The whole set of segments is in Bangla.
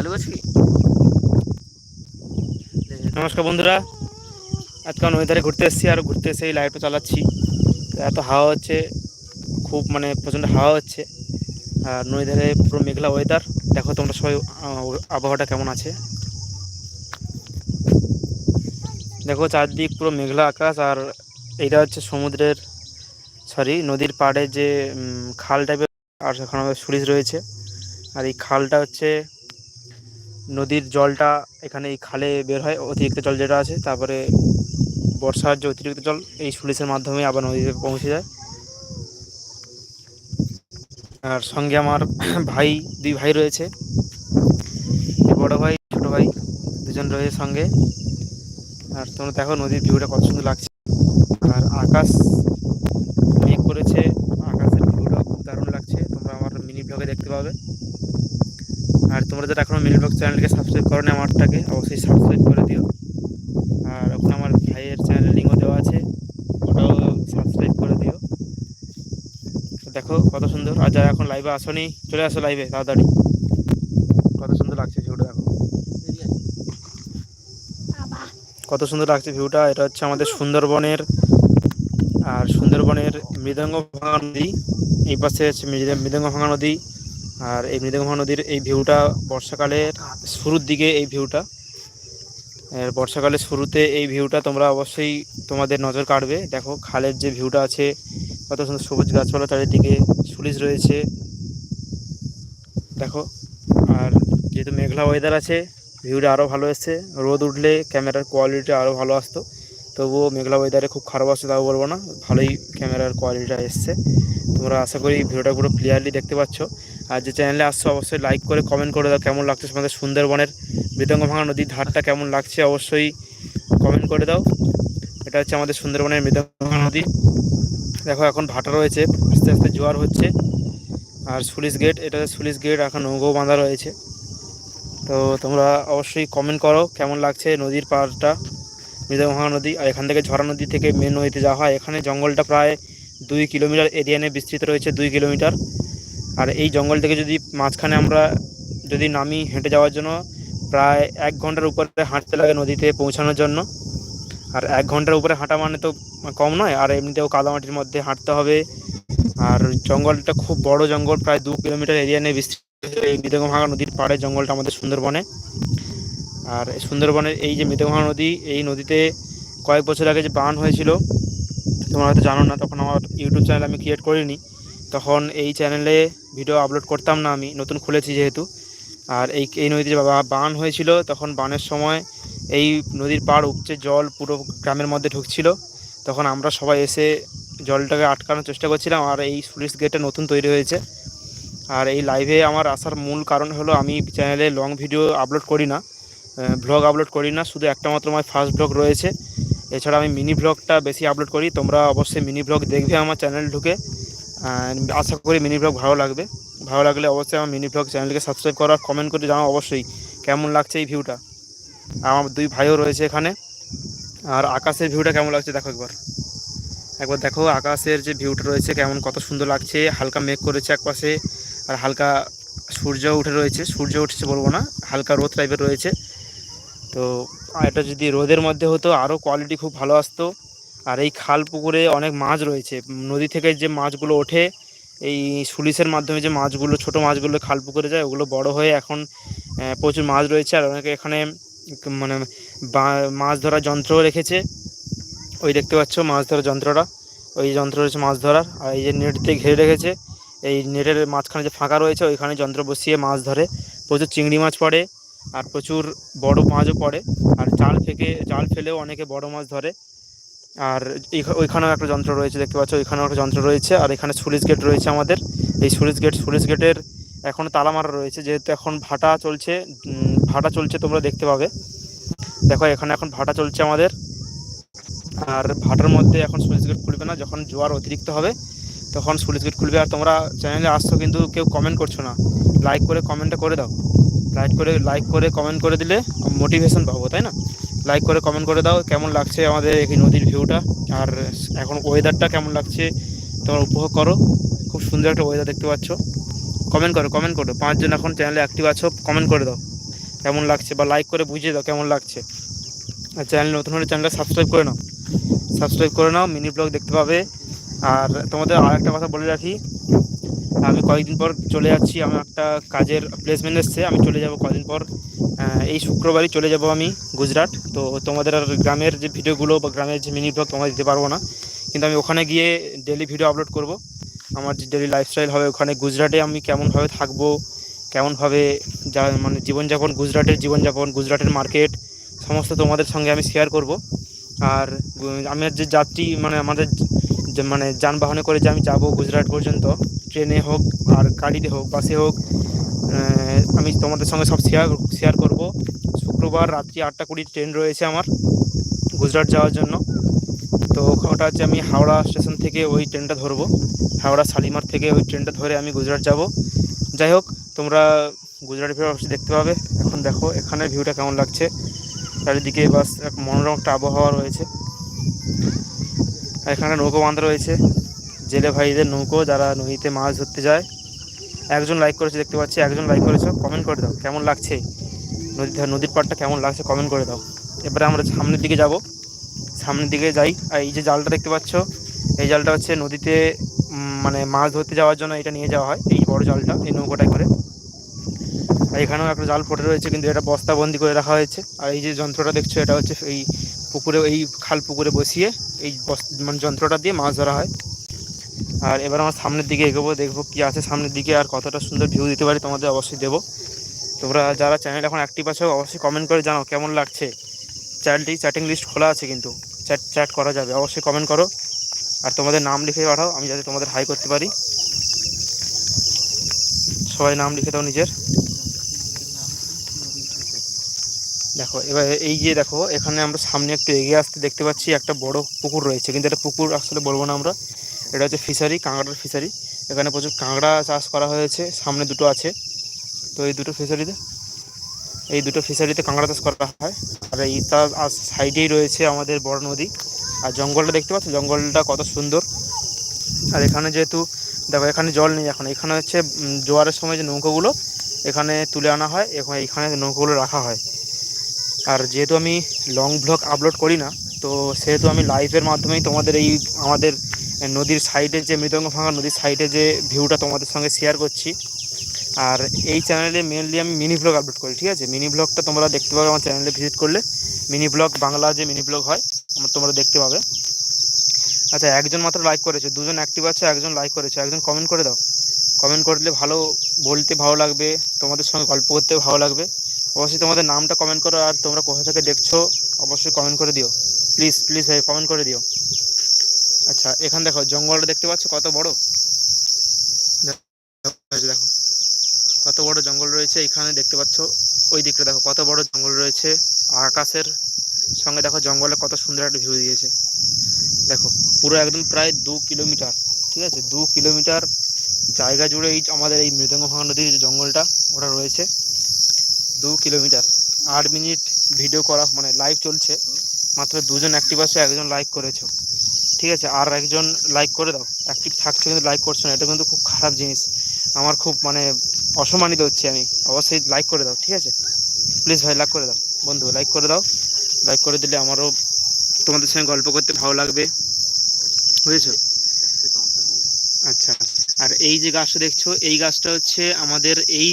চালু নমস্কার বন্ধুরা। আজকে নদী ধারে ঘুরতে এসেছি আর ঘুরতে এসে এই লাইটটা চালাচ্ছি। এত হাওয়া হচ্ছে, খুব মানে প্রচণ্ড হাওয়া হচ্ছে। আর নদী ধারে পুরো মেঘলা ওয়েদার দেখো তোমরা সবাই আবহাওয়াটা কেমন আছে? দেখো চারদিক পুরো মেঘলা আকাশ আর এইটা হচ্ছে সমুদ্রের সরি নদীর পাড়ে যে খাল টাইপের আর সেখানে সুরিজ রয়েছে। আর এই খালটা হচ্ছে নদীর জলটা এখানে এই খালে বের হয় অতিরিক্ত জল যেটা আছে, তারপরে বর্ষার যে অতিরিক্ত জল, এই সুলিসের মাধ্যমে আবার নদীতে পৌঁছে যায়। আর সঙ্গে আমার ভাই, দুই ভাই রয়েছে। বড় ভাই, ছোট ভাই দুজন রয়েছে সঙ্গে। আর তোমরা দেখো নদীর ভিউটা কত সুন্দর লাগছে। আর আকাশ মেঘ করেছে, আকাশের ভিউটা খুব দারুণ লাগছে। তোমরা আমার মিনি ব্লগে দেখতে পাবে। তোমরা যারা এখনও মিনি ব্লগ চ্যানেলকে সাবস্ক্রাইব করো না আমারটাকে, অবশ্যই সাবস্ক্রাইব করে দিও। আর ওখানে আমার ভাইয়ের চ্যানেলের লিঙ্কও দেওয়া আছে, ওটাও সাবস্ক্রাইব করে দিও। দেখো কত সুন্দর, আর যারা এখন লাইভে আসনি, চলে আসো লাইভে তাড়াতাড়ি। কত সুন্দর লাগছে ভিউটা দেখো। কত সুন্দর লাগছে ভিউটা, এটা হচ্ছে আমাদের সুন্দরবনের, আর সুন্দরবনের মৃদঙ্গ ভাঙা নদী, এই পাশে হচ্ছে মৃদঙ্গ ভাঙা নদী। আর এই মৃদঙ্গ ভাঙা নদীর এই ভিউটা বর্ষাকালের শুরুর দিকে এই ভিউটা। আর বর্ষাকালের শুরুতে এই ভিউটা তোমরা অবশ্যই তোমাদের নজর কাড়বে। দেখো খালের যে ভিউটা আছে, কত সুন্দর সবুজ গাছপালা চারিদিকে, সুলিশ রয়েছে। দেখো, আর যেহেতু মেঘলা ওয়েদার আছে, ভিউটা আরও ভালো এসছে। রোদ উঠলে ক্যামেরার কোয়ালিটি আরও ভালো আসতো। তবুও মেঘলা ওয়েদারে খুব খারাপ আসছে তাও বলব না। ভালোই ক্যামেরার কোয়ালিটিটা এসছে। তোমরা আশা করি ভিডিওটা পুরো ক্লিয়ারলি দেখতে পাচ্ছ। আর যে চ্যানেলে আসছো, অবশ্যই লাইক করে কমেন্ট করে দাও, কেমন লাগছে তোমাদের সুন্দরবনের মৃদঙ্গ ভাঙা নদীর ধারটা কেমন লাগছে, অবশ্যই কমেন্ট করে দাও। এটা হচ্ছে আমাদের সুন্দরবনের মৃদঙ্গ ভাঙা নদী। দেখো, এখন ভাটা রয়েছে, আস্তে আস্তে জোয়ার হচ্ছে। আর সুলিশ গেট এটা সুলিশ গেট এখন নৌকো বাঁধা রয়েছে। তো তোমরা অবশ্যই কমেন্ট করো, কেমন লাগছে নদীর পাড়টা মৃদভাঙা নদী। আর এখান থেকে ঝরা নদী থেকে মেন নদীতে যাওয়া হয়। এখানে জঙ্গলটা প্রায় দুই কিলোমিটার এরিয়া নিয়ে বিস্তৃত রয়েছে, দুই কিলোমিটার। আর এই জঙ্গল থেকে যদি মাঝখানে আমরা যদি নামি হেঁটে যাওয়ার জন্য প্রায় এক ঘণ্টার উপরে হাঁটতে লাগে নদীতে পৌঁছানোর জন্য। আর এক ঘণ্টার উপরে হাঁটা মানে তো কম নয়, আর এমনিতেও কাদামাটির মধ্যে হাঁটতে হবে। আর জঙ্গলটা খুব বড় জঙ্গল, প্রায় দু কিলোমিটার এরিয়া নিয়ে বিস্তৃত। এই মৃদঙ্গভাঙা নদীর পাড়ে জঙ্গলটা আমাদের সুন্দরবনে। আর সুন্দরবনের এই যে মৃদঙ্গভাঙা নদী, এই নদীতে কয়েক বছর আগে যে বান হয়েছিল তোমরা হয়তো জানো না, তখন আমার ইউটিউব চ্যানেল আমি ক্রিয়েট করিনি। তখন এই চ্যানেলে ভিডিও আপলোড করতাম না আমি, নতুন খুলেছি যেহেতু। আর এই এই নদীতে বান হয়েছিল, তখন বানের সময় এই নদীর পাড় উপচে জল পুরো গ্রামের মধ্যে ঢুকছিল। তখন আমরা সবাই এসে জলটাকে আটকানোর চেষ্টা করছিলাম, আর এই স্লুইস গেটটা নতুন তৈরি হয়েছে। আর এই লাইভে আমার আসার মূল কারণ হলো, আমি চ্যানেলে লং ভিডিও আপলোড করি না ভ্লগ আপলোড করি না, শুধু একটা মাত্র আমার ফার্স্ট ব্লগ রয়েছে। এছাড়া আমি মিনি ব্লগটা বেশি আপলোড করি। তোমরা অবশ্যই মিনি ব্লগ দেখবে আমার চ্যানেল ঢুকে। আশা করি মিনি ব্লগ ভালো লাগবে। ভালো লাগলে অবশ্যই আমার মিনি ব্লগ চ্যানেলকে সাবস্ক্রাইব করো আর কমেন্ট করে জানাও অবশ্যই কেমন লাগছে এই ভিউটা আমার দুই ভাইও রয়েছে এখানে। আর আকাশের ভিউটা কেমন লাগছে দেখো একবার। একবার দেখো আকাশের যে ভিউটা রয়েছে, কেমন কত সুন্দর লাগছে। হালকা মেঘ করেছে একপাশে, আর হালকা সূর্য উঠে রয়েছে। সূর্য উঠছে বলব না, হালকা রোদ টাইপের রয়েছে। তো এটা যদি রোদের মধ্যে হতো আরও কোয়ালিটি খুব ভালো আসতো। আর এই খাল পুকুরে অনেক মাছ রয়েছে। নদী থেকে যে মাছগুলো ওঠে, এই সুলিশের মাধ্যমে যে মাছগুলো, ছোট মাছগুলো খাল পুকুরে যায়, ওগুলো বড় হয়ে এখন প্রচুর মাছ রয়েছে। আর অনেকে এখানে মানে মাছ ধরার যন্ত্রও রেখেছে। ওই দেখতে পাচ্ছ মাছ ধরার যন্ত্রটা। ওই যন্ত্র রয়েছে মাছ ধরার। আর এই যে নেট দিয়ে ঘিরে রেখেছে, এই নেটের মাঝখানে যে ফাঁকা রয়েছে, ওইখানে যন্ত্র বসিয়ে মাছ ধরে। প্রচুর চিংড়ি মাছ পড়ে। আর প্রচুর বড় মাছও পড়ে। আর জাল ফেকে জাল ফেলেও অনেকে বড় মাছ ধরে। আর ওইখানেও একটা যন্ত্র রয়েছে, দেখতে পাচ্ছ? ওইখানেও একটা যন্ত্র রয়েছে। আর এখানে সুলিশ গেট রয়েছে আমাদের। এই সুলিশ গেট, সুলিশ গেটের এখনও তালা মারা রয়েছে। যেহেতু এখন ভাটা চলছে ভাটা চলছে তোমরা দেখতে পাবে। দেখো, এখানে এখন ভাটা চলছে আমাদের। আর ভাটার মধ্যে এখন সুইচ গেট খুলবে না। যখন জোয়ার অতিরিক্ত হবে, তখন সুইচ গেট খুলবে। আর তোমরা চ্যানেলে আসছো কিন্তু কেউ কমেন্ট করছ না। লাইক করে কমেন্টটা করে দাও। লাইক করে লাইক করে কমেন্ট করে দিলে মোটিভেশন পাবো, তাই না? লাইক করে কমেন্ট করে দাও কেমন লাগছে আমাদের এই নদীর ভিউটা আর এখন ওয়েদারটা কেমন লাগছে তোমরা উপভোগ করো। খুব সুন্দর একটা ওয়েদার দেখতে পাচ্ছ। কমেন্ট করো কমেন্ট করো। পাঁচজন এখন চ্যানেলে অ্যাক্টিভ আছো কমেন্ট করে দাও। কেমন লাগছে বা লাইক করে বুঝিয়ে দাও কেমন লাগছে। আর চ্যানেল নতুন হলে চ্যানেলটা সাবস্ক্রাইব করে নাও। সাবস্ক্রাইব করে নাও মিনি ব্লগ দেখতে পাবে। আর তোমাদের আর একটা কথা বলে রাখি। আমি কয়েকদিন পর চলে যাচ্ছি, আমার একটা কাজের প্লেসমেন্ট এসছে, আমি চলে যাব কয়েকদিন পর। এই শুক্রবারই চলে যাব আমি গুজরাট। তো তোমাদের আর গ্রামের যে ভিডিওগুলো বা গ্রামের যে মিনি ব্লগ তোমাদের দিতে পারব না। কিন্তু আমি ওখানে গিয়ে ডেলি ভিডিও আপলোড করব। আমার যে ডেলি লাইফস্টাইল হবে, ওখানে গুজরাটে আমি কেমনভাবে থাকব, কেমনভাবে যা মানে জীবনযাপন, গুজরাটের জীবনযাপন, গুজরাটের মার্কেট সমস্ত তোমাদের সঙ্গে আমি শেয়ার করব। আর আমার যে যাত্রী মানে আমাদের মানে যানবাহনে করে যে আমি যাব গুজরাট পর্যন্ত ট্রেনে হোক আর গাড়িতে হোক, বাসে হোক আমি তোমাদের সঙ্গে সব শেয়ার শেয়ার করব। শুক্রবার রাত্রি আটটা কুড়ি ট্রেন রয়েছে আমার গুজরাট যাওয়ার জন্য। তো ওটা হচ্ছে আমি হাওড়া স্টেশন থেকে ওই ট্রেনটা ধরবো। হাওড়া শালিমার থেকে ওই ট্রেনটা ধরে আমি গুজরাট যাব। যাই হোক, তোমরা গুজরাট ভিউ অবশ্যই দেখতে পাবে। এখন দেখো এখানে ভিউটা কেমন লাগছে। চারিদিকে বাস এক মনোরম একটা আবহাওয়া রয়েছে। এখানে নৌকো বাঁধা রয়েছে। জেলে ভাইদের নৌকো যারা নদীতে মাছ ধরতে যায়। একজন লাইক করেছে, দেখতে পাচ্ছি। একজন লাইক করেছ। কমেন্ট করে দাও, কেমন লাগছে? নদী নদীর পাড়টা কেমন লাগছে? কমেন্ট করে দাও। এবারে আমরা সামনের দিকে যাব। সামনের দিকে যাই। আর এই যে জালটা দেখতে পাচ্ছ, এই জালটা হচ্ছে নদীতে মানে মাছ ধরতে যাওয়ার জন্য এটা নিয়ে যাওয়া হয়, এই বড় জালটা, এই নৌকোটায় করে। আর এখানেও একটা জাল ফোটে রয়েছে, কিন্তু এটা বস্তাবন্দি করে রাখা হয়েছে। আর এই যে যন্ত্রটা দেখছ, এটা হচ্ছে এই পুকুরে, এই খাল পুকুরে বসিয়ে, এই মানে যন্ত্রটা দিয়ে মাছ ধরা হয়। আর এবার আমার সামনের দিকে এগোবো, দেখব কী আছে সামনের দিকে আর কতটা সুন্দর ভিউ দিতে পারি তোমাদের অবশ্যই দেবো। তোমরা যারা চ্যানেল এখন অ্যাক্টিভ আছো, অবশ্যই কমেন্ট করে জানাও কেমন লাগছে। চ্যানেলটি চ্যাটিং লিস্ট খোলা আছে কিন্তু চ্যাট চ্যাট করা যাবে, অবশ্যই কমেন্ট করো। আর তোমাদের নাম লিখে পাঠাও, আমি যাতে তোমাদের হাই করতে পারি। সবাই নাম লিখে দাও নিজের। দেখো, এবার এই যে দেখো, এখানে আমরা সামনে একটু এগিয়ে আসতে দেখতে পাচ্ছি, একটা বড় পুকুর রয়েছে, কিন্তু এটা পুকুর আসলে বলব না আমরা। এটা হচ্ছে ফিশারি, কাঁকড়ার ফিশারি। এখানে প্রচুর কাঁকড়া চাষ করা হয়েছে, সামনে দুটো আছে। তো এই দুটো ফিশারিতে, এই দুটো ফিশারিতে কাঁকড়া চাষ করা হয়। আর এই তার সাইডেই রয়েছে আমাদের বড় নদী। আর জঙ্গলটা দেখতে পাচ্ছ? জঙ্গলটা কত সুন্দর। আর এখানে যেহেতু, দেখো এখানে জল নেই এখন। এখানে হচ্ছে জোয়ারের সময় যে নৌকোগুলো, এখানে তুলে আনা হয়। এখন এখানে নৌকোগুলো রাখা হয়। আর যেহেতু আমি লং ব্লগ আপলোড করি না, তো সেহেতু আমি লাইভের মাধ্যমেই তোমাদের এই আমাদের নদীর সাইডে যে মৃদঙ্গ ভাঙা নদীর সাইডে যে ভিউটা তোমাদের সঙ্গে শেয়ার করছি। আর এই চ্যানেলে মেনলি আমি মিনি ব্লগ আপলোড করি, ঠিক আছে? মিনি ব্লগটা তোমরা দেখতে পাবে আমার চ্যানেলে ভিজিট করলে। মিনি ব্লগ বাংলা যে মিনি ব্লগ হয়, আমার তোমরা দেখতে পাবে। আচ্ছা একজন মাত্র লাইক করেছে, দুজন অ্যাক্টিভ আছে, একজন লাইক করেছে। একজন কমেন্ট করে দাও। কমেন্ট করলে ভালো বলতে ভালো লাগবে, তোমাদের সঙ্গে গল্প করতে ভালো লাগবে। অবশ্যই তোমাদের নামটা কমেন্ট করো, আর তোমরা কোথা থেকে দেখছ, অবশ্যই কমেন্ট করে দিও। প্লিজ প্লিজ ভাই কমেন্ট করে দিও। আচ্ছা এখানে দেখো জঙ্গলটা দেখতে পাচ্ছ? কত বড়? দেখো কত বড় জঙ্গল রয়েছে এখানে দেখতে পাচ্ছ? ওই দিকটা দেখো কত বড় জঙ্গল রয়েছে। আকাশের সঙ্গে দেখো জঙ্গলে কত সুন্দর একটা ভিউ দিয়েছে। দেখো পুরো একদম প্রায় দু কিলোমিটার ঠিক আছে? দু কিলোমিটার জায়গা জুড়ে এই আমাদের এই মৃদঙ্গ ভাঙা নদীর যে জঙ্গলটা ওটা রয়েছে। দু কিলোমিটার। আট মিনিট ভিডিও করা মানে লাইভ চলছে। মাত্র দুজন অ্যাক্টিভ আছে একজন লাইক করেছ। ঠিক আছে, আর একজন লাইক করে দাও। অ্যাক্টিভ থাকছো কিন্তু লাইক করছ না, এটা কিন্তু খুব খারাপ জিনিস। আমার খুব মানে অসম্মানিত হচ্ছে আমি। অবশ্যই লাইক করে দাও, ঠিক আছে? প্লিজ ভাই লাইক করে দাও। বন্ধু লাইক করে দাও। লাইক করে দিলে আমারও তোমাদের সঙ্গে গল্প করতে ভালো লাগবে। বুঝেছ? আচ্ছা আর এই যে গাছটা দেখছ, এই গাছটা হচ্ছে আমাদের এই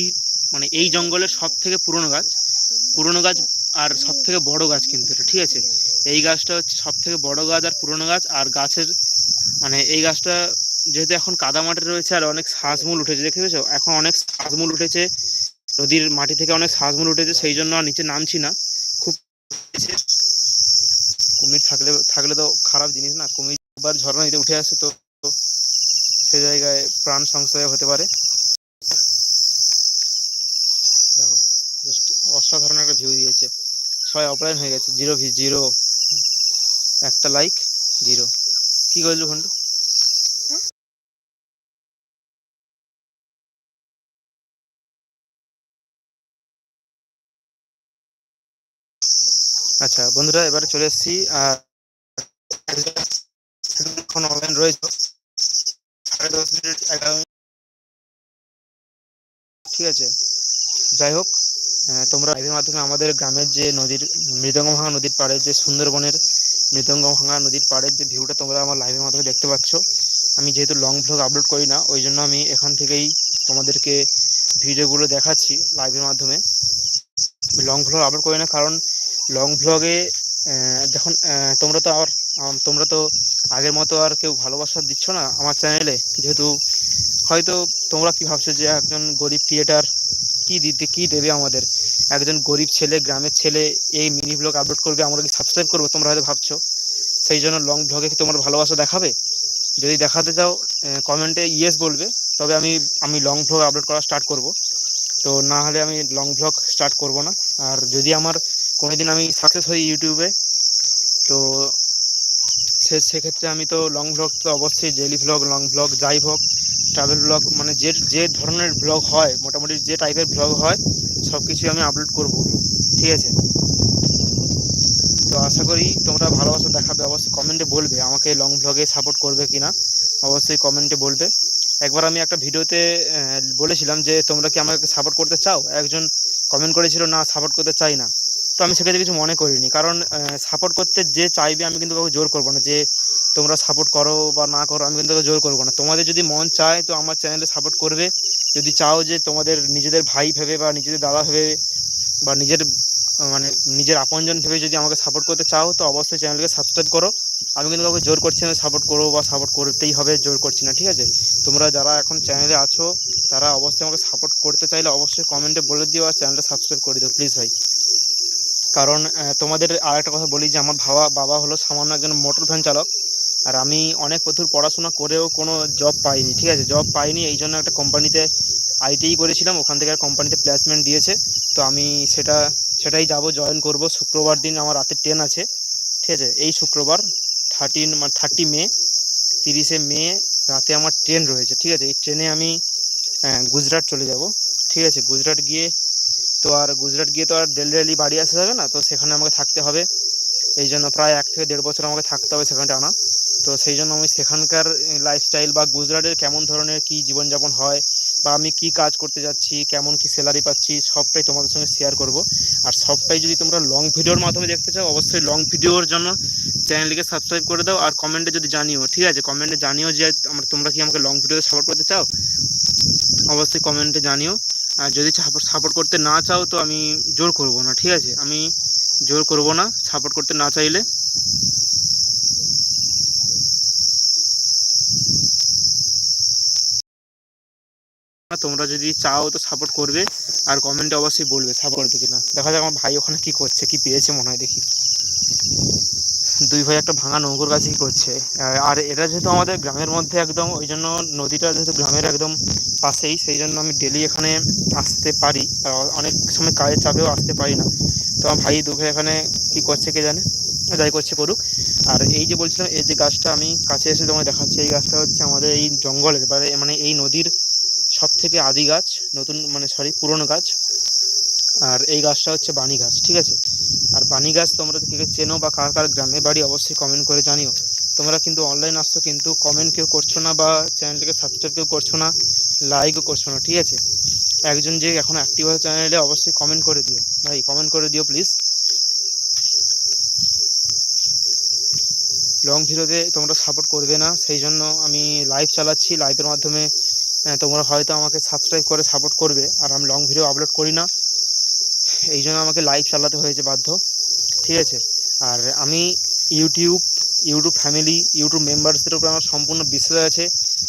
মানে এই জঙ্গলের সব থেকে পুরনো গাছ। পুরনো গাছ আর সব থেকে বড় গাছ কিন্তু এটা, ঠিক আছে? এই গাছটা হচ্ছে সব থেকে বড় গাছ আর পুরনো গাছ, আর গাছের মানে এই গাছটা যেহেতু এখন কাদা মাটি রয়েছে আর অনেক শ্বাসমূল উঠেছে, দেখতে পেয়েছ? এখন অনেক শ্বাসমূল উঠেছে, নদীর মাটি থেকে অনেক শ্বাসমূল উঠেছে, সেই জন্য আর নিচে নামছি না। খুব কুমির থাকলে থাকলে তো খারাপ জিনিস না, কুমির বার ঝর্ণা নিতে উঠে আসে তো সে জায়গায় প্রাণ সংশয় হতে পারে। দেখো জাস্ট অসাধারণ একটা ভিউ দিয়েছে। সবাই অফলাইন হয়ে গেছে জিরো ভি জিরো একটা লাইক জিরো কি করল ঘন্টু আচ্ছা বন্ধুরা, এবারে চলে এসেছি, আর অনলাইন রয়েছে। সাড়ে দশ মিনিট এগারো ঠিক আছে। যাই হোক তোমরা লাইভের মাধ্যমে আমাদের গ্রামের যে নদীর মৃদঙ্গ ভাঙা নদীর পাড়ে যে সুন্দরবনের মৃদঙ্গ ভাঙা নদীর পাড়ের যে ভিউটা তোমরা আমার লাইভের মাধ্যমে দেখতে পাচ্ছ, আমি যেহেতু লং ভ্লগ আপলোড করি না, ওই জন্য আমি এখান থেকেই তোমাদেরকে ভিডিওগুলো দেখাচ্ছি লাইভের মাধ্যমে। লং ভ্লগ আপলোড করি না, কারণ লং ভ্লগে যখন তোমরা তো আর তোমরা তো আগের মতো আর কেউ ভালোবাসা দিচ্ছ না আমার চ্যানেলে যেহেতু হয়তো তোমরা কি ভাবছ যে একজন গরিব ক্রিয়েটার কি দিতে, কি দেবে আমাদের? একজন গরিব ছেলে, গ্রামের ছেলে এই মিনি ব্লগ আপলোড করবে, আমরা কি সাবস্ক্রাইব করব তোমরা হয়তো ভাবছ। সেই জন্য লং ব্লগে কি তোমার ভালোবাসা দেখাবে? যদি দেখাতে চাও কমেন্টে ইয়েস বলবে, তবে আমি আমি লং ভ্লগ আপলোড করা স্টার্ট করব। তো না হলে আমি লং ভ্লগ স্টার্ট করব না। আর যদি আমার কোনো দিন আমি সাকসেস হই ইউটিউবে, তো সে, সেক্ষেত্রে আমি তো লং ভ্লগ তো অবশ্যই ডেলি ভ্লগ লং ভ্লগ যাই হোক ট্রাভেল ব্লগ মানে যে যে ধরনের ব্লগ হয়, মোটামুটি যে টাইপের ব্লগ হয় সব কিছুই আমি আপলোড করব, ঠিক আছে? তো আশা করি তোমরা ভালোবাসা, দেখাবে, অবশ্যই কমেন্টে বলবে আমাকে লং ভ্লগে সাপোর্ট করবে কি না অবশ্যই কমেন্টে বলবে। একবার আমি একটা ভিডিওতে বলেছিলাম যে তোমরা কি আমাকে সাপোর্ট করতে চাও? একজন কমেন্ট করেছিল, না সাপোর্ট করতে চাই না। তো আমি সেক্ষেত্রে কিছু মনে করিনি। কারণ সাপোর্ট করতে যে চাইবে আমি কিন্তু কাউকে জোর করব না। যে তোমরা সাপোর্ট করো বা না করো আমি কিন্তু জোর করব না। তোমাদের যদি মন চায় তো আমার চ্যানেলে সাপোর্ট করবে। যদি চাও যে তোমাদের নিজেদের ভাই ভেবে বা নিজেদের দাদা ভেবে বা নিজের মানে নিজের আপনজন ভেবে যদি আমাকে সাপোর্ট করতে চাও তো অবশ্যই চ্যানেলকে সাবস্ক্রাইব করো। আমি কিন্তু কাউকে জোর করছি না সাপোর্ট করো বা সাপোর্ট করতেই হবে, জোর করছি না, ঠিক আছে? তোমরা যারা এখন চ্যানেলে আছো, তারা অবশ্যই আমাকে সাপোর্ট করতে চাইলে অবশ্যই কমেন্টে বলে দিও আর চ্যানেলটা সাবস্ক্রাইব করে দিও প্লিজ ভাই। কারণ তোমাদের আর একটা কথা বলি যে, আমার ভাবা, বাবা হলো সামান্য একজন মোটর ভ্যান চালক। আর আমি অনেক প্রচুর পড়াশোনা করেও কোনো জব পাইনি, ঠিক আছে? জব পাইনি এই জন্য একটা কোম্পানিতে আইটিই করেছিলাম, ওখান থেকে কোম্পানিতে প্লেসমেন্ট দিয়েছে। তো আমি সেটা, সেটাই যাব জয়েন করব। শুক্রবার দিন আমার রাতে ট্রেন আছে, ঠিক আছে? এই শুক্রবার থার্টিন মানে থার্টি মে, তিরিশে মে রাতে আমার ট্রেন রয়েছে, ঠিক আছে? এই ট্রেনে আমি গুজরাট চলে যাব, ঠিক আছে? গুজরাট গিয়ে তো আর গুজরাট গিয়ে তো আর ডেলি ডেলি বাড়ি আসা যাবে না, তো সেখানে আমাকে থাকতে হবে। এই জন্য প্রায় এক থেকে দেড় বছর আমাকে থাকতে হবে সেখানে আনা। তো সেই জন্য আমি সেখানকার লাইফস্টাইল বা গুজরাটের কেমন ধরনের কী জীবনযাপন হয় বা আমি কি কাজ করতে যাচ্ছি, কেমন কি স্যালারি পাচ্ছি, সবটাই তোমাদের সঙ্গে শেয়ার করব। আর সবটাই যদি তোমরা লং ভিডিওর মাধ্যমে দেখতে চাও, অবশ্যই লং ভিডিওর জন্য চ্যানেলটিকে সাবস্ক্রাইব করে দাও। আর কমেন্টে যদি জানিও, ঠিক আছে? কমেন্টে জানিও যে, আমার তোমরা কি আমাকে লং ভিডিওতে সাপোর্ট করতে চাও? অবশ্যই কমেন্টে জানিও। আর যদি সাপোর্ট করতে না চাও তো আমি জোর করব না, ঠিক আছে? আমি জোর করব না সাপোর্ট করতে না চাইলে। তোমরা যদি চাও তো সাপোর্ট করবে, আর কমেন্টে অবশ্যই বলবে সাপোর্ট করবে কিনা দেখা যাক আমার ভাই ওখানে কি করছে, কি পেয়েছে মনে হয় দেখি। দুই ভাই একটা ভাঙা নৌকোর কাছে কি করছে আর এটা যেহেতু আমাদের গ্রামের মধ্যে একদম, ওই জন্য নদীটা যেহেতু গ্রামের একদম পাশেই, সেই জন্য আমি ডেলি এখানে আসতে পারি। আর অনেক সময় কাজের চাপেও আসতে পারি না। তো আমার ভাই দু ভাই এখানে কী করছে কে জানে? যাই করছে করুক। আর এই যে বলছিলাম, এই যে গাছটা আমি কাছে এসে তোমায় দেখাচ্ছি, এই গাছটা হচ্ছে আমাদের এই জঙ্গলের মানে এই নদীর সব থেকে আদি গাছ, নতুন মানে সরি পুরনো গাছ। আর এই গাছটা হচ্ছে বাণী গাছ, ঠিক আছে? আর বাণী গাছ তোমরা কে চেনো বা কার কার গ্রামে বাড়ি, অবশ্যই কমেন্ট করে জানিও। তোমরা কিন্তু অনলাইন আসছো, কিন্তু কমেন্ট কেউ করছ না বা চ্যানেলটাকে সাবস্ক্রাইব কেউ করছ না লাইকও করছ না, ঠিক আছে? একজন যে এখন অ্যাক্টিভ হয় চ্যানেলে অবশ্যই কমেন্ট করে দিও। ভাই কমেন্ট করে দিও প্লিজ লং ভিডিওতে তোমরা সাপোর্ট করবে না, সেই জন্য আমি লাইভ চালাচ্ছি। লাইভের মাধ্যমে তোমরা হয়তো আমাকে সাবস্ক্রাইব করে সাপোর্ট করবে, আর আমি লং ভিডিও আপলোড করি না। এই জন্য আমাকে লাইভ চালাতে হয়েছে বাধ্য, ঠিক আছে? আর আমি ইউটিউব ইউটিউব ফ্যামিলি ইউটিউব মেম্বার্সদের উপর আমার সম্পূর্ণ বিশ্বাস আছে।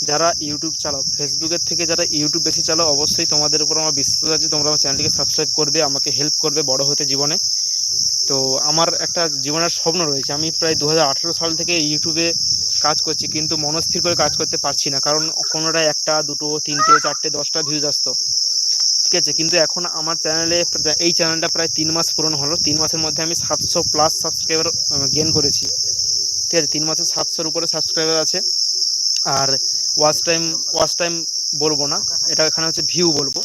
যারা ইউটিউব চালাও ফেসবুকের থেকে যারা ইউটিউব বেশি চালাও, অবশ্যই তোমাদের উপর আমার বিশ্বাস আছে। তোমরা আমার চ্যানেলটিকে সাবস্ক্রাইব করবে, আমাকে হেল্প করবে বড় হতে জীবনে। তো আমার একটা জীবনের স্বপ্ন রয়েছে। আমি প্রায় দু হাজার আঠেরো সাল থেকে ইউটিউবে কাজ করছি, কিন্তু মনস্থির করে কাজ করতে পারছি না। কারণ কোনোটায় একটা, দুটো, তিনটে, চারটে, দশটা ভিউজ আসতো। ঠিক আছে? কিন্তু এখন আমার চ্যানেলে এই চ্যানেলটা প্রায় তিন মাস পূরণ হলো। তিন মাসের মধ্যে আমি সাতশো প্লাস সাবস্ক্রাইবার গেন করেছি। ঠিক আছে? তিন মাসে সাতশোর উপরে সাবস্ক্রাইবার আছে। আর ওয়াচ টাইম ওয়াচ টাইম বলব না। এটা এখানে হচ্ছে ভিউ বলব।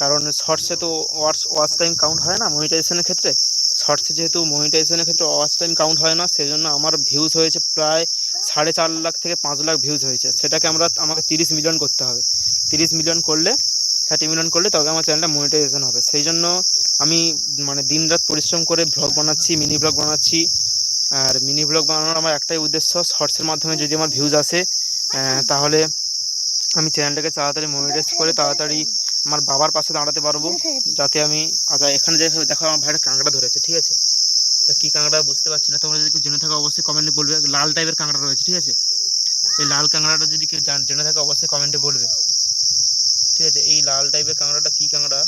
কারণ শর্টসে তো ওয়াচ ওয়াচ টাইম কাউন্ট হয় না মনিটাইজেশনের ক্ষেত্রে? শর্টসে যেহেতু মনিটাইজেশনের ক্ষেত্রে ওয়াচ টাইম কাউন্ট হয় না সেই জন্য আমার ভিউজ হয়েছে প্রায় সাড়ে চার লাখ থেকে পাঁচ লাখ ভিউজ হয়েছে। সেটাকে আমরা, আমাকে তিরিশ মিলিয়ন করতে হবে। তিরিশ মিলিয়ন করলে থার্টি মিলিয়ন করলে তবে আমার চ্যানেলটা মনিটাইজেশন হবে। সেই জন্য আমি মানে দিনরাত পরিশ্রম করে ভ্লগ বানাচ্ছি মিনি ভ্লগ বানাচ্ছি। আর মিনি ভ্লগ বানানোর আমার একটাই উদ্দেশ্য শর্টসের মাধ্যমে যদি আমার ভিউজ আসে তাহলে আমি চ্যানেলটাকে তাড়াতাড়ি মনিটাইজ করে তাড়াতাড়ি আমার বাবার পাশে দাঁড়াতে পারব, যাতে আমি আচ্ছা এখানে যে দেখো আমার ভাইটা কাঁকড়া ধরেছে, ঠিক আছে? তা কী কাঁকড়া বুঝতে পারছি না, তোমরা যদি জেনে থাকো অবশ্যই কমেন্টে বলবে, লাল টাইপের কাঁকড়া রয়েছে, ঠিক আছে? এই লাল কাঁকড়াটা যদি কেউ জেনে থাকে অবশ্যই কমেন্টে বলবে। ঠিক আছে এই লাল টাইপের কাঁকড়াটা কী কাঁকড়া?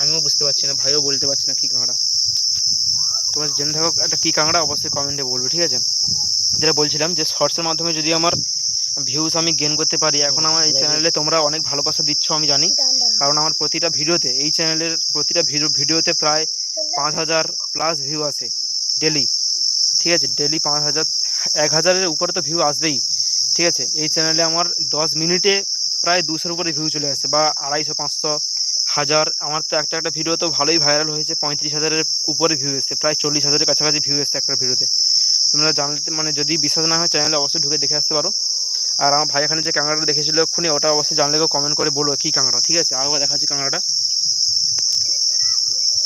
আমিও বুঝতে পারছি না ভাইও বলতে পারছি না কী কাঁকড়া। তোমার জেনে থাকো একটা কী কাঁকড়া অবশ্যই কমেন্টে বলবে ঠিক আছে? যেটা বলছিলাম যে শর্টসের মাধ্যমে যদি আমার ভিউজ আমি গেন করতে পারি এখন আমার এই চ্যানেলে তোমরা অনেক ভালোবাসা দিচ্ছ আমি জানি। কারণ আমার প্রতিটা ভিডিওতে এই চ্যানেলের প্রতিটা ভিডিও ভিডিওতে প্রায় পাঁচ হাজার প্লাস ভিউ আসে ডেলি ঠিক আছে ডেলি পাঁচ হাজার এক হাজারের উপরে তো ভিউ আসবেই। ঠিক আছে এই চ্যানেলে আমার দশ মিনিটে প্রায় দুশোর উপরে ভিউ চলে আসে বা আড়াইশো, পাঁচশো, হাজার। আমার তো একটা একটা ভিডিও তো ভালোই ভাইরাল হয়েছে, পঁয়ত্রিশ হাজারের উপরে ভিউ এসছে, প্রায় চল্লিশ হাজারের কাছাকাছি ভিউ এসছে একটা ভিডিওতে তোমরা জানতে মানে যদি বিশ্বাস না হয় চ্যানেলে অবশ্যই ঢুকে দেখে আসতে পারো। আর আমার ভাই এখানে যে কাঁকড়াটা দেখেছিল এক্ষুনি, ওটা অবশ্যই জানলে কমেন্ট করে বলো কী কাঁকড়া। ঠিক আছে? আরও দেখাচ্ছি কাঁকড়াটা।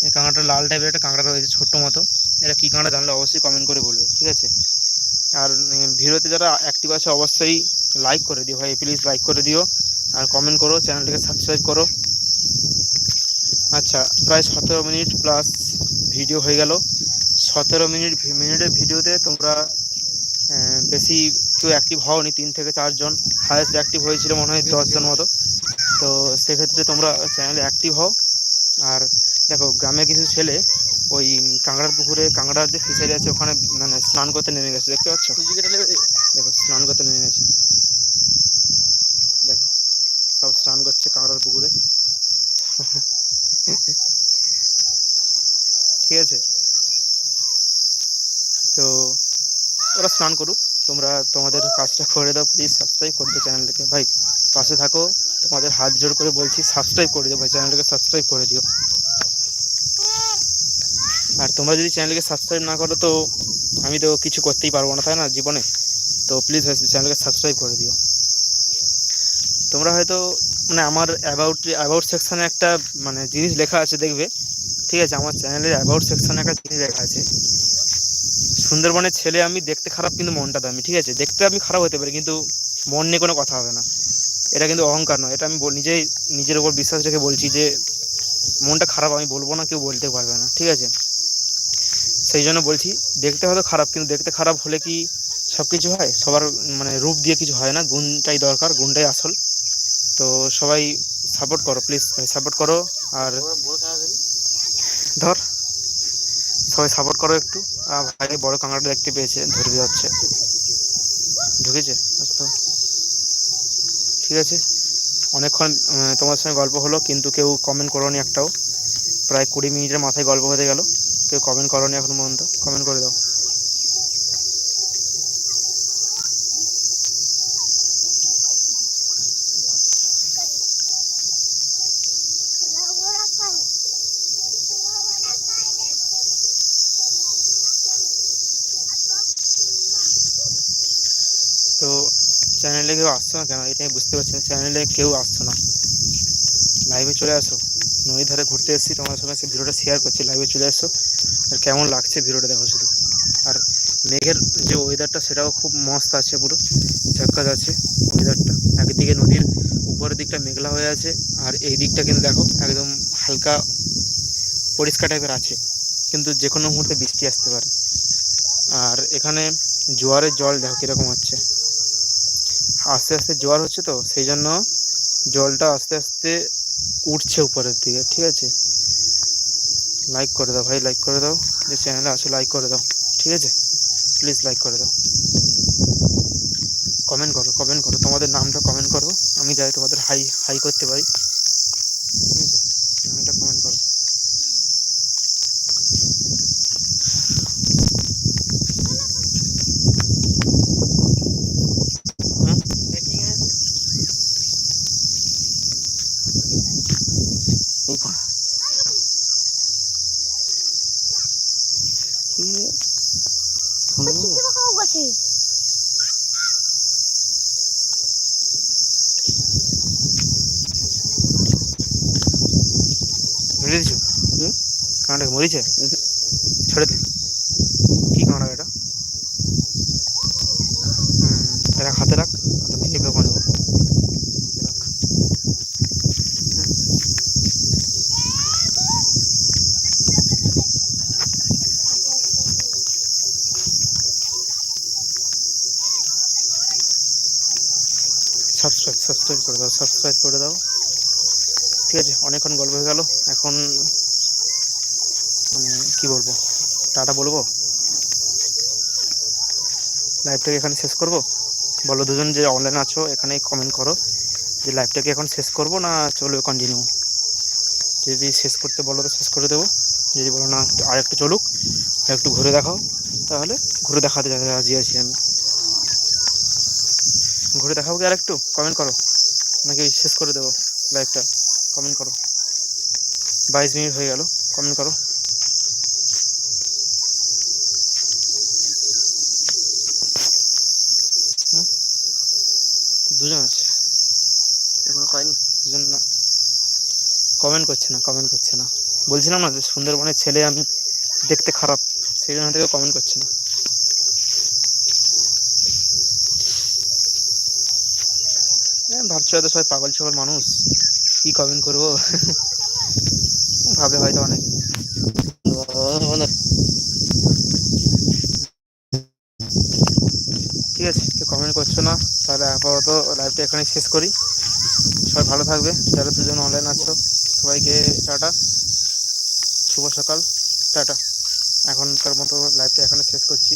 এই কাঁকড়াটা লাল টাইপের একটা কাঁকড়া রয়েছে, ছোট্ট মতো। এটা কী কাঁকড়া জানলে অবশ্যই কমেন্ট করে বলবে। ঠিক আছে? আর ভিডিওতে যারা অ্যাক্টিভ আছে অবশ্যই লাইক করে দিও ভাই প্লিজ লাইক করে দিও। আর কমেন্ট করো চ্যানেলটিকে সাবস্ক্রাইব করো। আচ্ছা প্রায় সতেরো মিনিট প্লাস ভিডিও হয়ে গেল। সতেরো মিনিট মিনিটের ভিডিওতে তোমরা বেশি কেউ অ্যাক্টিভ হওনি, তিন থেকে চারজন হায়েস্ট অ্যাক্টিভ হয়েছিল মনে হয় দশজন মতো। তো সেক্ষেত্রে তোমরা চ্যানেলে অ্যাক্টিভ হও। আর দেখো, গ্রামে কিছু ছেলে ওই কাঁকড়ার পুকুরে কাঁকড়ার যে ফিশারি আছে ওখানে মানে স্নান করতে নেমে গেছে দেখতে পাচ্ছ? দেখো স্নান করতে নেমে গেছে। দেখো সব স্নান করছে কাঁকড়ার পুকুরে। ঠিক আছে? তো ওরা স্নান করুক। তোমরা তোমাদের কাজটা করে দাও প্লিজ সাবস্ক্রাইব করে দিও চ্যানেলটাকে ভাই পাশে থাকো। তোমাদের হাত জোর করে বলছি সাবস্ক্রাইব করে দিও। ভাই চ্যানেলটাকে সাবস্ক্রাইব করে দিও। তোমরা যদি চ্যানেলকে সাবস্ক্রাইব না করো তো আমি তো কিছু করতেই পারব না, তাই না, জীবনে? তো প্লিজ চ্যানেলকে সাবস্ক্রাইব করে দিও। তোমরা হয়তো মানে আমার অ্যাবাউট অ্যাবাউট সেকশানে একটা মানে জিনিস লেখা আছে, দেখবে? ঠিক আছে, আমার চ্যানেলের অ্যাবাউট সেকশানে একটা জিনিস লেখা আছে। সুন্দরবনের ছেলে আমি দেখতে খারাপ, কিন্তু মনটা দামি, ঠিক আছে? দেখতে আমি খারাপ হতে পারি, কিন্তু মন নিয়ে কোনো কথা হবে না। এটা কিন্তু অহংকার নয়, এটা আমি নিজেই, নিজের উপর বিশ্বাস রেখে বলছি যে, মনটা খারাপ আমি বলব না, কেউ বলতে পারবে না, ঠিক আছে? সেই জন্য বলছি, দেখতে হয়তো খারাপ, কিন্তু দেখতে খারাপ হলে কি সব কিছু হয়? সবার মানে রূপ দিয়ে কিছু হয় না, গুণটাই দরকার, গুণটাই আসল। তো সবাই সাপোর্ট করো প্লিজ সাপোর্ট করো, আর ধর, সবাই সাপোর্ট করো একটু। আর ভাই, বড় কাঁকড়াটা দেখতে পেয়েছে, ধরে যাচ্ছে। ঢুকেছে? আচ্ছা। ঠিক আছে। অনেকক্ষণ তোমার সঙ্গে গল্প হলো, কিন্তু কেউ কমেন্ট করোনি একটাও। প্রায় কুড়ি মিনিটের মাথায় গল্প হতে গেল। কেউ কমেন্ট করোনি এখন পর্যন্ত। কমেন্ট করে দাও। তো চ্যানেলে কেউ আসছো না কেন? এটা আমি বুঝতে পারছি না। চ্যানেলে কেউ আসছো না। লাইভে চলে আসো। নদীর ধারে ঘুরতে এসেছি। তোমার সঙ্গে ভিডিওটা শেয়ার করছি। লাইভে চলে আসো। আর কেমন লাগছে ভিডিওটা দেখো শুধু। আর মেঘের যে ওয়েদারটা সেটাও খুব মস্ত আছে পুরো। ঝাক্কাস আছে ওয়েদারটা একদিকে নদীর উপরের দিকটা মেঘলা হয়ে আছে, আর এই দিকটা কিন্তু দেখো, একদম হালকা পরিষ্কার টাইপের আছে। কিন্তু যে কোনো মুহূর্তে বৃষ্টি আসতে পারে। আর এখানে জোয়ারের জল দেখো কীরকম হচ্ছে। আস্তে আস্তে জোয়ার হচ্ছে তো, সেই জন্য জলটা আস্তে আস্তে উঠছে উপরের দিকে, ঠিক আছে? লাইক করে দাও ভাই লাইক করে দাও। যে চ্যানেলে আছে লাইক করে দাও, ঠিক আছে? প্লিজ লাইক করে দাও। কমেন্ট করো কমেন্ট করো। তোমাদের নামটা কমেন্ট করো। আমি যাই তোমাদের হাই হাই করতে পারি ঠিক আছে নামটা কমেন্ট করো হুম? এই পড়া। কি রে? শুনব? ধরে দিছু হুম কাঁটাকে মরিছে? ছেড়ে দে। কি কাঁটা এটা? হুম, রাখ হাতে রাখ হাতে ভেঙে ফেলব নেব। রাখ সাবস্ক্রাইব সাবস্ক্রাইব করে দাও সাবস্ক্রাইব করে দাও। ঠিক আছে, অনেকক্ষণ গল্প হয়ে গেল। এখন মানে কি বলব? টাটা বলব? লাইভটাকে এখানে শেষ করব? বলো দুজন যে অনলাইন আছো এখানে কমেন্ট করো যে লাইভটাকে এখন শেষ করব না চলবে কন্টিনিউ যদি শেষ করতে বলো তো শেষ করে দেবো। যদি বলো না আর একটু চলুক আর একটু ঘুরে দেখাও, তাহলে ঘুরে দেখাতে রাজি আছি আমি। ঘুরে দেখাবো কি আর একটু কমেন্ট করো। নাকি শেষ করে দেবো লাইভটা কমেন্ট করো। বাইশ মিনিট হয়ে গেল কমেন্ট করো? দুজন আছে। এখনও কয়নি দুজন না। কমেন্ট করছে না কমেন্ট করছে না। বলছিলাম না যে সুন্দরবনের ছেলে আমি দেখতে খারাপ সেই জন্য থেকে কমেন্ট করছে না। ভাবছে হয়তো সবাই পাগল ছাগল মানুষ? কি কমেন্ট করব? ভাবে হয়তো অনেকে। ঠিক আছে, কেউ কমেন্ট করছ না, তাহলে আপাতত লাইভটা এখানে শেষ করি। সবাই ভালো থাকবে, যারা দুজন অনলাইন আছো, সবাইকে টাটা, শুভ সকাল, টাটা। এখনকার মতো লাইভটা এখানে শেষ করছি।